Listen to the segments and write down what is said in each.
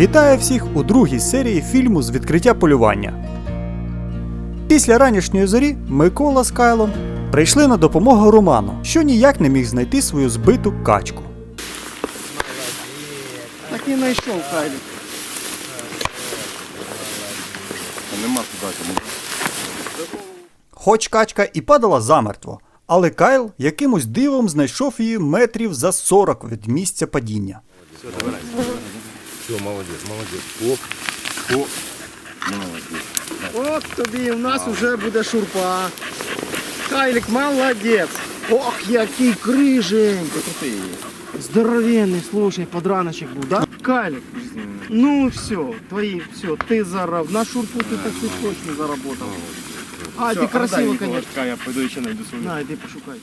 Вітаю всіх у другій серії фільму з відкриття полювання. Після ранішньої зорі Микола з Кайлом прийшли на допомогу Роману, що ніяк не міг знайти свою збиту качку. Так і знайшов Кайлік. Нема туди. Хоч качка і падала замертво, але Кайл якимось дивом знайшов її метрів за 40 від місця падіння. Все, молодець, молодець. Оп, оп. Молодець. От тобі у нас вже буде шурпа. Кайлік молодець. Ох, який крижень. Здоровенний, слушай, подраночек був, да? Кайлік. Ну все, твої, все, ти зараз на шурпу ти так ти точно заработав. А, ти красиво, конечно. Я пойду ще найду свою. На, іди пошукай.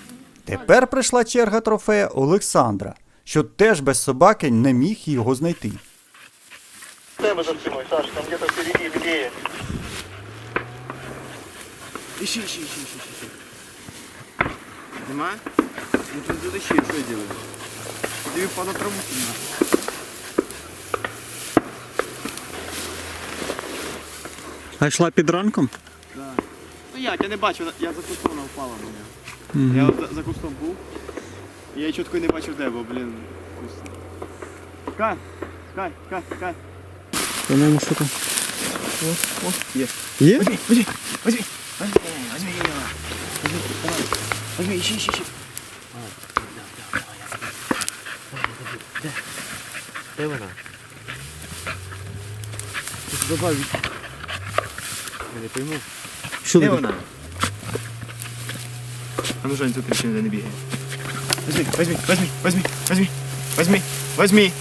Тепер прийшла черга трофея Олександра, що теж без собаки не міг його знайти. Тебе за спиной, Саш, там где-то впереди, левее. Ищи, ищи, ищи, ищи, ищи. Нема? Ну тут тут ищи, что я делаю? Тебе по траву сюда. А йшла під ранком? Ну як, я не бачив, я за кустом вона впала мене. Я от за, за кустом був. і Я чітко не бачив де, бо, блін, куст. Кай, кай, кай, кай. По-моєму, що там? О, є. Є? Возьми, возьми, возьми, возьми, возьми ее. Возьми, давай. Возьми, ищи, ищи, ищи. Де вона? Добавь. Я не пойму. Що Де вона? А ну Жень, тут ще не бігає. Возьми, возьми, возьми, возьми, возьми, возьми, возьми,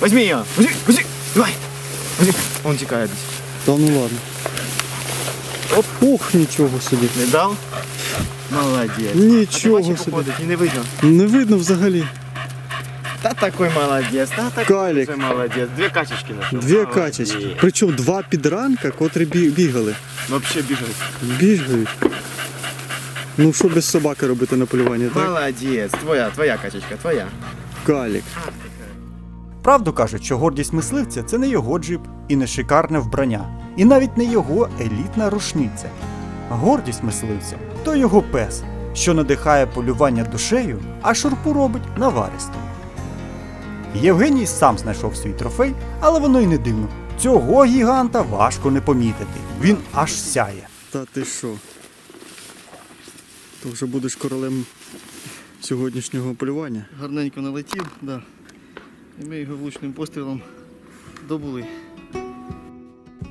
возьми ее, возьми, возьми, давай, возьми. Он тікає десь. Та ну ладно. Оп, ух, нічого собі. Не дав? Молодець. Нічого а ти бачиш, собі. походить, і не видно. Не видно взагалі. Та такой молодець, та такой Калік. же молодець. Дві качечки нашов. Дві качечки. Причому два підранка, котрі бі- бігали. Вообще бігають. Бігають. Ну що без собаки робити на полюванні, так? Молодець, твоя, твоя качечка, твоя. Калік. Правду кажуть, що гордість мисливця це не його джип і не шикарне вбрання, і навіть не його елітна рушниця. Гордість мисливця то його пес, що надихає полювання душею, а шурпу робить наваристою. Євгеній сам знайшов свій трофей, але воно й не дивно. Цього гіганта важко не помітити. Він аж сяє. Та ти що? То вже будеш королем сьогоднішнього полювання. Гарненько налетів, да. І ми його влучним пострілом добули.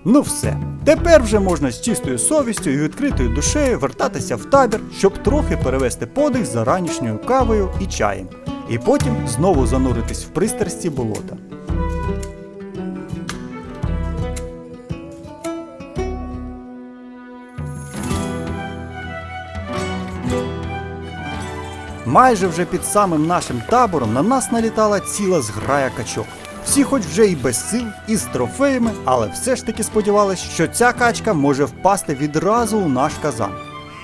Ну все, тепер вже можна з чистою совістю і відкритою душею вертатися в табір, щоб трохи перевести подих за ранішньою кавою і чаєм, і потім знову зануритись в пристрасті болота. Майже вже під самим нашим табором на нас налітала ціла зграя качок. Всі хоч вже і без сил, і з трофеями, але все ж таки сподівались, що ця качка може впасти відразу у наш казан.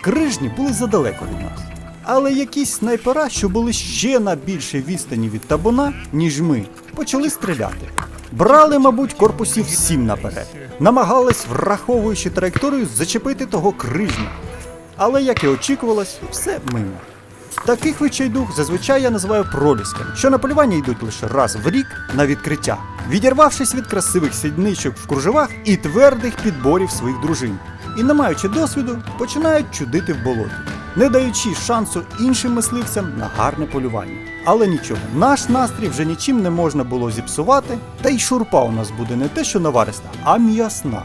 Крижні були задалеко від нас. Але якісь снайпера, що були ще на більшій відстані від табуна, ніж ми, почали стріляти. Брали, мабуть, корпусів сім наперед, намагались, враховуючи траєкторію, зачепити того крижня. Але, як і очікувалось, все мимо. Таких відчайдух зазвичай я називаю пролісками, що на полювання йдуть лише раз в рік на відкриття, відірвавшись від красивих сідничок в кружевах і твердих підборів своїх дружин. І, не маючи досвіду, починають чудити в болоті, не даючи шансу іншим мисливцям на гарне полювання. Але нічого, наш настрій вже нічим не можна було зіпсувати, та й шурпа у нас буде не те, що навариста, а м'ясна.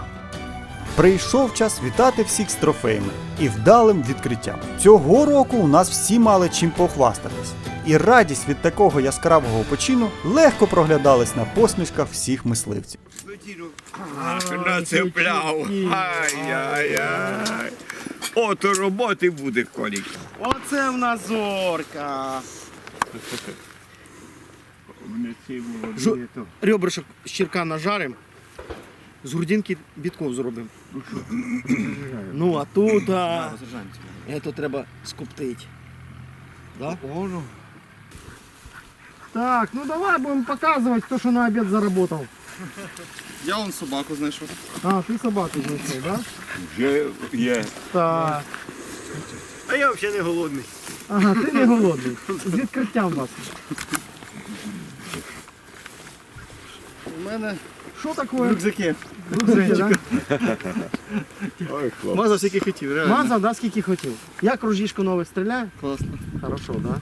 Прийшов час вітати всіх з трофеями і вдалим відкриттям. Цього року у нас всі мали чим похвастатись, і радість від такого яскравого почину легко проглядалась на посмішках всіх мисливців. Нацепляв. Ай-яй-яй. Ото роботи буде, колік. Оце в нас зорка. Жу- Ребрышок з черка нажарим, з грудинки бітков зробимо. Ну, а тут, а, це треба скоптити. Да? Так, ну давай будемо показувати, хто що на обід заработав. Я вон собаку знайшов. А, ти собаку знайшов, так? Вже є. Так. А я взагалі не голодний. Ага, ти не голодний. З відкриттям вас. У мене Що таке? рюкзаки. Рюкзаки, да? Ой, хлоп. Мазав скільки хотів, реально. Мазав, да, скільки хотів. Як ружішко нове стріляє? Класно. Хорошо, да?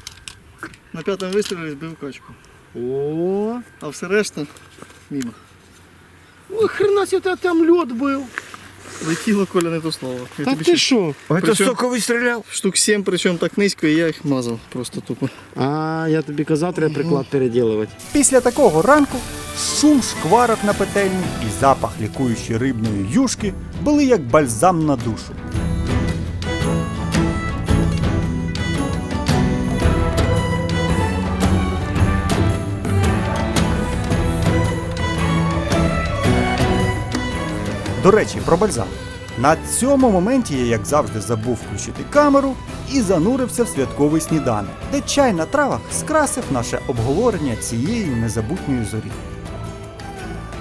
На п'ятому вистрілі збив качку. О, А все решта мимо. Ой, хрена себе, там лед був. Летіло Коля не то слово. Я Та тобі ти ще що? Це Причому- соковий стріляв? Штук 7, причому так низько, і я їх мазав просто тупо. А, я тобі казав, треба приклад переділувати. Після такого ранку шум шкварок на петельні і запах лікуючої рибної юшки були як бальзам на душу. До речі, про бальзам. На цьому моменті я, як завжди, забув включити камеру і занурився в святковий сніданок, де чай на травах скрасив наше обговорення цієї незабутньої зорі.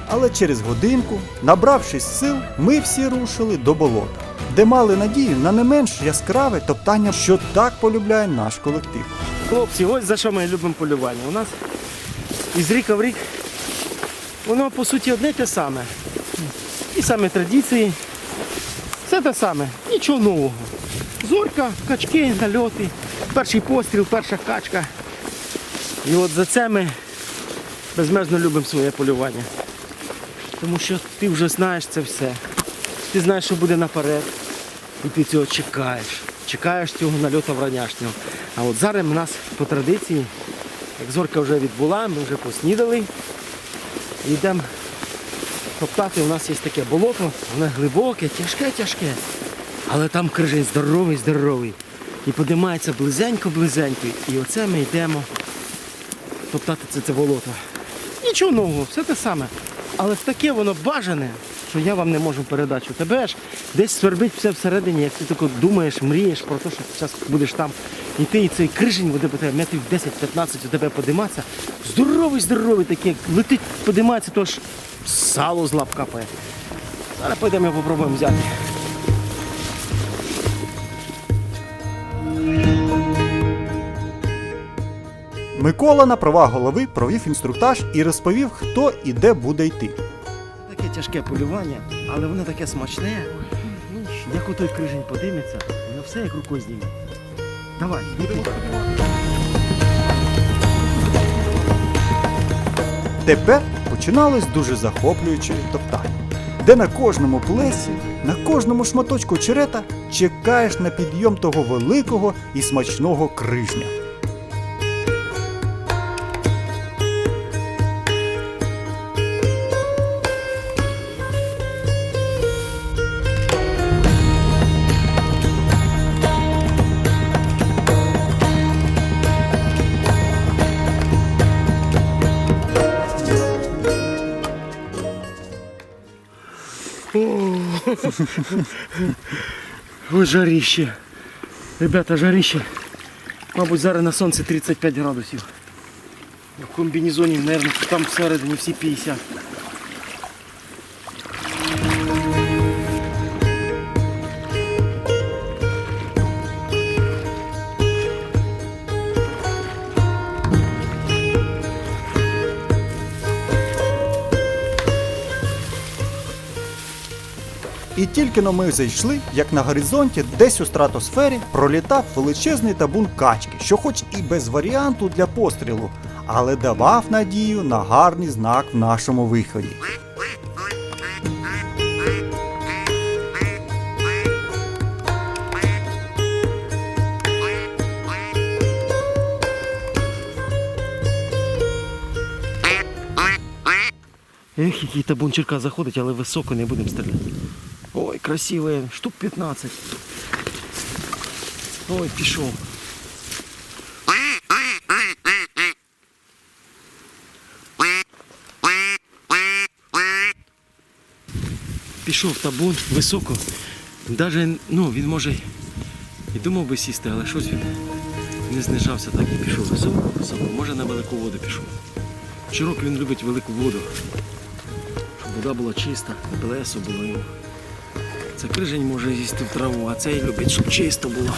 Але через годинку, набравшись сил, ми всі рушили до болота, де мали надію на не менш яскраве топтання, що так полюбляє наш колектив. Хлопці, ось за що ми любимо полювання. У нас із ріка в рік воно по суті одне те саме. І саме традиції. Все те саме, нічого нового. Зорька, качки, нальоти, перший постріл, перша качка. І от за це ми безмежно любимо своє полювання. Тому що ти вже знаєш це все. Ти знаєш, що буде наперед. І ти цього чекаєш. Чекаєш цього нальоту вранішнього. А от зараз в нас по традиції, як зорка вже відбула, ми вже поснідали. Йдемо топтати. У нас є таке болото, воно глибоке, тяжке, тяжке. Але там крижень здоровий, здоровий. І подимається близенько-близенько. І оце ми йдемо топтати це, це болото. Нічого нового, все те саме. Але таке воно бажане, що я вам не можу передати. що Тебе ж десь свербить все всередині, як ти тако думаєш, мрієш про те, що ти зараз будеш там. І ти і цей крижень буде метрів 10-15 у тебе подиматися. Здоровий, здоровий такий, летить, подимається, то ж сало з лап капає. Зараз пойдемо і попробуємо взяти. Микола на правах голови провів інструктаж і розповів, хто і де буде йти. Таке тяжке полювання, але воно таке смачне. Як отой крижень подиметься, воно все як рукою зніме. Давай, будемо. Тепер починалось дуже захоплююче топтання, де на кожному плесі, на кожному шматочку черета чекаєш на підйом того великого і смачного крижня. Ой, жаріще. Ребята, жаріще. Мабуть, зараз на сонці 35 градусів. В комбінезоні, мабуть, там всередині всі 50. І тільки но ми зайшли, як на горизонті, десь у стратосфері, пролітав величезний табун качки, що хоч і без варіанту для пострілу, але давав надію на гарний знак в нашому виході. Ех, який табунчика заходить, але високо не будемо стріляти. Ой, красивий, штук 15. Ой, пішов. Пішов табун високо. Даже, ну, він може і думав би сісти, але щось він не знижався так і пішов високо, високо. Може на велику воду пішов. Чирок він любить велику воду. вода була чиста, блесу було йому. Це крижень може їсти в траву, а цей любить, щоб чисто було.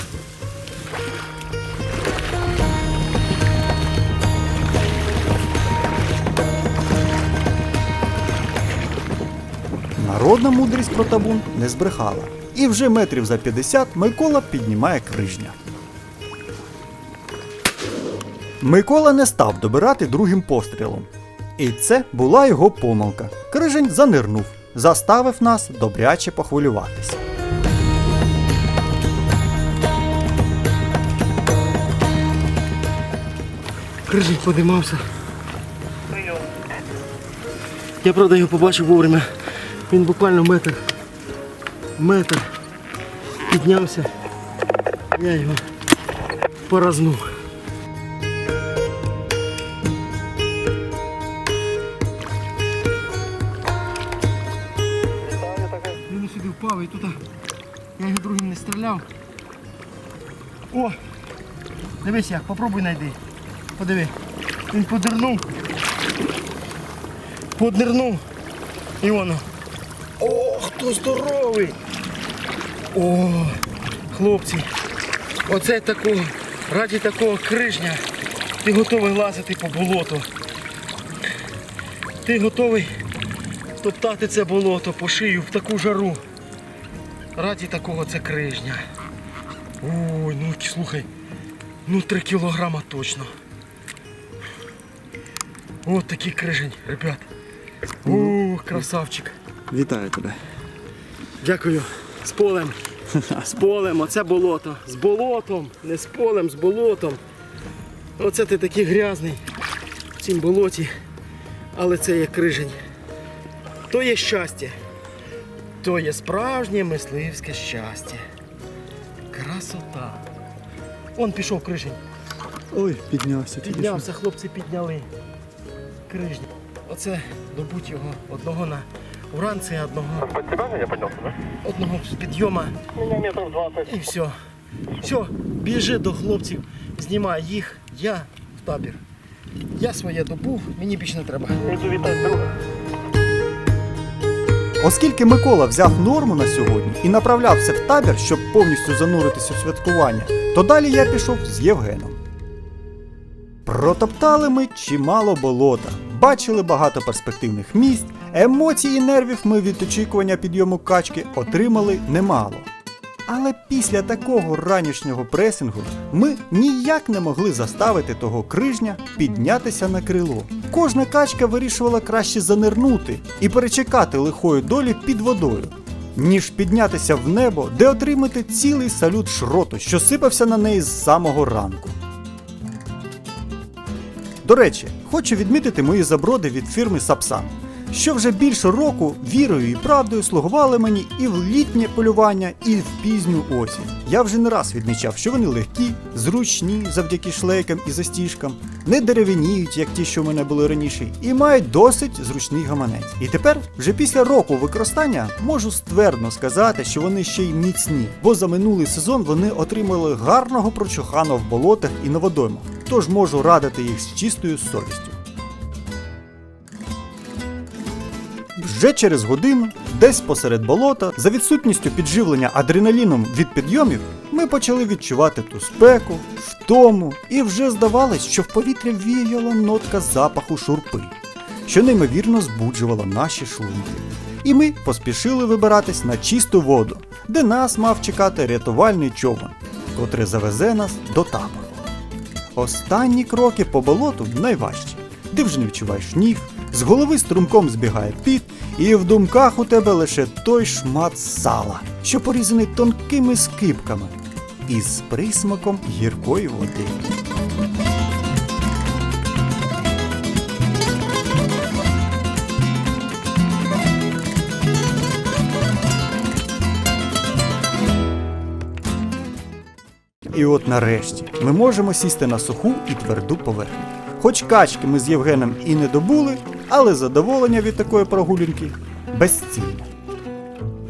Народна мудрість про табун не збрехала. І вже метрів за 50 Микола піднімає крижня. Микола не став добирати другим пострілом. І це була його помилка. Крижень занирнув, заставив нас добряче похвилюватися. Крижень подимався. Я правда його побачив вовремя. Він буквально метр. Метр. Піднявся. Я його поразнув. Стріляв. О! Дивись як, попробуй знайди. Подиви. Він подирнув. Подирнув. І воно. О, хто здоровий! О, хлопці. Оце такого, раді такого крижня. Ти готовий лазити по болоту. Ти готовий топтати це болото по шию в таку жару. Раді такого це крижня. Ой, ну слухай. Ну, три кілограма точно. От такий крижень, ребят. О, красавчик. Вітаю тебе. Дякую. З полем. З полем, оце болото. З болотом. Не з полем, з болотом. Оце ти такий грязний в цім болоті. Але це є крижень. То є щастя. То є справжнє мисливське щастя. Красота. Он пішов крижень. Ой, піднявся. Піднявся, хлопці підняли. Крижні. Оце добуть його одного на уранці, одного, Под тебя меня поднялся, да? одного з підйома Меня метров 20. і все. Все, біжи до хлопців, знімай їх, я в табір. Я своє добув, мені більше не треба. Иду витать друга. Оскільки Микола взяв норму на сьогодні і направлявся в табір, щоб повністю зануритися у святкування, то далі я пішов з Євгеном. Протоптали ми чимало болота, бачили багато перспективних місць, емоцій і нервів ми від очікування підйому качки отримали немало. Але після такого ранішнього пресингу ми ніяк не могли заставити того крижня піднятися на крило. Кожна качка вирішувала краще занирнути і перечекати лихої долі під водою, ніж піднятися в небо, де отримати цілий салют шроту, що сипався на неї з самого ранку. До речі, хочу відмітити мої заброди від фірми Сапсан, що вже більше року вірою і правдою слугували мені і в літнє полювання, і в пізню осінь. Я вже не раз відмічав, що вони легкі, зручні завдяки шлейкам і застіжкам, не дерев'яніють, як ті, що в мене були раніше, і мають досить зручний гаманець. І тепер, вже після року використання, можу ствердно сказати, що вони ще й міцні, бо за минулий сезон вони отримали гарного прочухана в болотах і на водоймах. Тож можу радити їх з чистою совістю. Вже через годину, десь посеред болота, за відсутністю підживлення адреналіном від підйомів, ми почали відчувати ту спеку, втому, і вже здавалось, що в повітря віяла нотка запаху шурпи, що неймовірно збуджувала наші шлунки. І ми поспішили вибиратись на чисту воду, де нас мав чекати рятувальний човен, котрий завезе нас до табору. Останні кроки по болоту найважчі. Ти вже не відчуваєш ніг, з голови струмком збігає піт, і в думках у тебе лише той шмат сала, що порізаний тонкими скипками, із присмаком гіркої води. І от нарешті ми можемо сісти на суху і тверду поверхню. Хоч качки ми з Євгеном і не добули, але задоволення від такої прогулянки безцінне.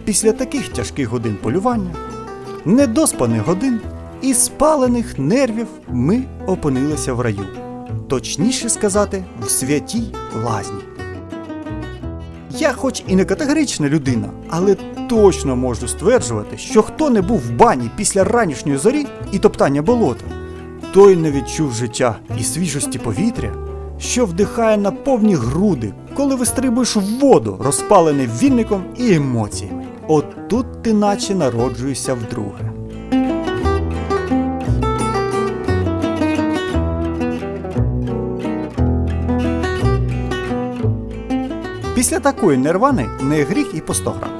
Після таких тяжких годин полювання, недоспаних годин і спалених нервів ми опинилися в раю. Точніше сказати, в святій лазні. Я хоч і не категорична людина, але точно можу стверджувати, що хто не був в бані після ранішньої зорі і топтання болота, той не відчув життя і свіжості повітря, що вдихає на повні груди, коли вистрибуєш в воду, розпалений вінником і емоціями. От тут ти наче народжуєшся вдруге. Після такої нервани не гріх і по 100 грам.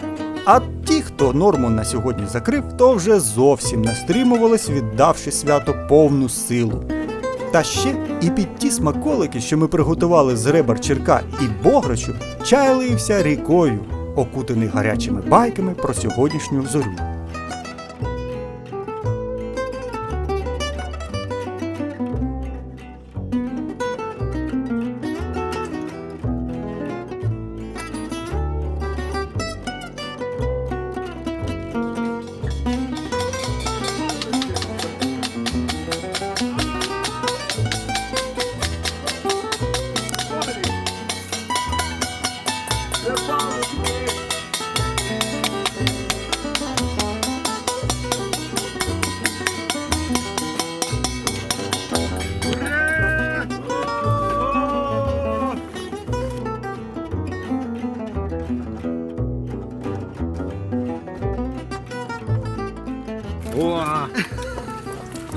А ті, хто норму на сьогодні закрив, то вже зовсім не стримувались, віддавши свято повну силу. Та ще і під ті смаколики, що ми приготували з ребер черка і бограчу, чай лився рікою, окутаний гарячими байками про сьогоднішню зорю.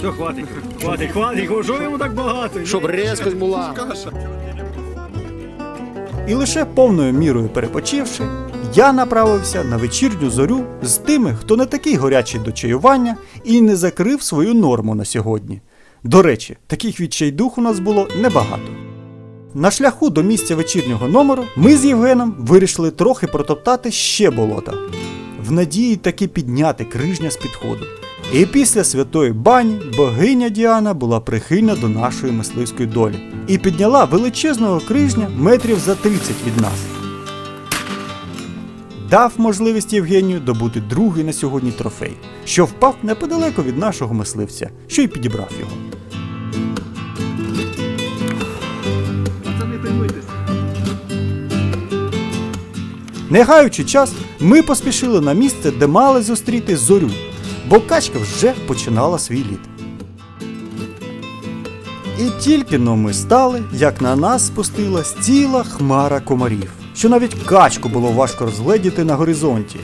Що хватить? Хватить, хватить, що йому так багато? Щоб резкость була. І лише повною мірою перепочивши, я направився на вечірню зорю з тими, хто не такий горячий до чаювання і не закрив свою норму на сьогодні. До речі, таких відчайдух у нас було небагато. На шляху до місця вечірнього номеру ми з Євгеном вирішили трохи протоптати ще болота, в надії таки підняти крижня з підходу. І після святої бані богиня Діана була прихильна до нашої мисливської долі і підняла величезного крижня метрів за 30 від нас. Дав можливість Євгенію добути другий на сьогодні трофей, що впав неподалеку від нашого мисливця, що й підібрав його. Не гаючи час, ми поспішили на місце, де мали зустріти зорю, бо качка вже починала свій лід. І тільки но ми стали, як на нас спустилась ціла хмара комарів, що навіть качку було важко розгледіти на горизонті.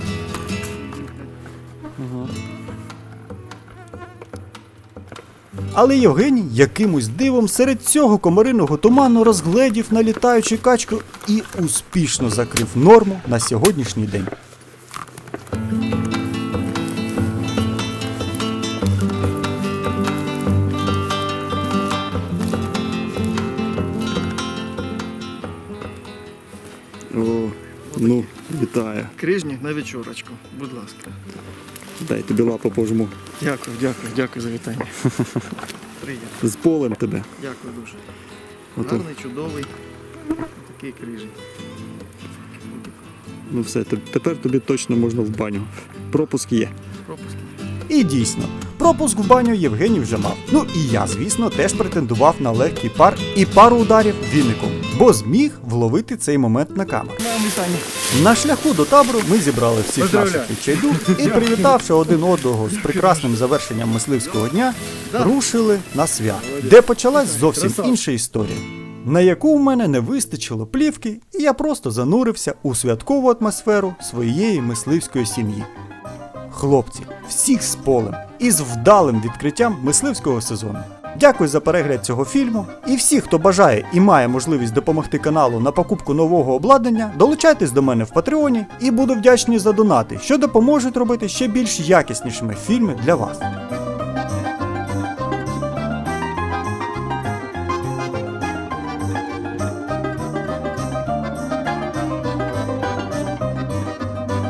Але Євгеній якимось дивом серед цього комариного туману розгледів налітаючу качку і успішно закрив норму на сьогоднішній день. Вітаю. Крижні на вечорочку, будь ласка. Дай тобі лапу пожму. Дякую, дякую, дякую за вітання. Приємно. З полем тебе. Дякую дуже. Ото. Гарний, чудовий. Такий крижень. Ну все, тепер тобі точно можна в баню. Пропуск є. Пропуск. І дійсно, пропуск в баню Євгеній вже мав. Ну і я, звісно, теж претендував на легкий пар і пару ударів віником, бо зміг вловити цей момент на камеру. На шляху до табору ми зібрали всіх наших відчайдух і, привітавши один одного з прекрасним завершенням мисливського дня, рушили на свят, де почалась зовсім інша історія. На яку в мене не вистачило плівки, і я просто занурився у святкову атмосферу своєї мисливської сім'ї. Хлопці, всіх з полем і з вдалим відкриттям мисливського сезону. Дякую за перегляд цього фільму. І всі, хто бажає і має можливість допомогти каналу на покупку нового обладнання, долучайтесь до мене в Патреоні і буду вдячний за донати, що допоможуть робити ще більш якіснішими фільми для вас.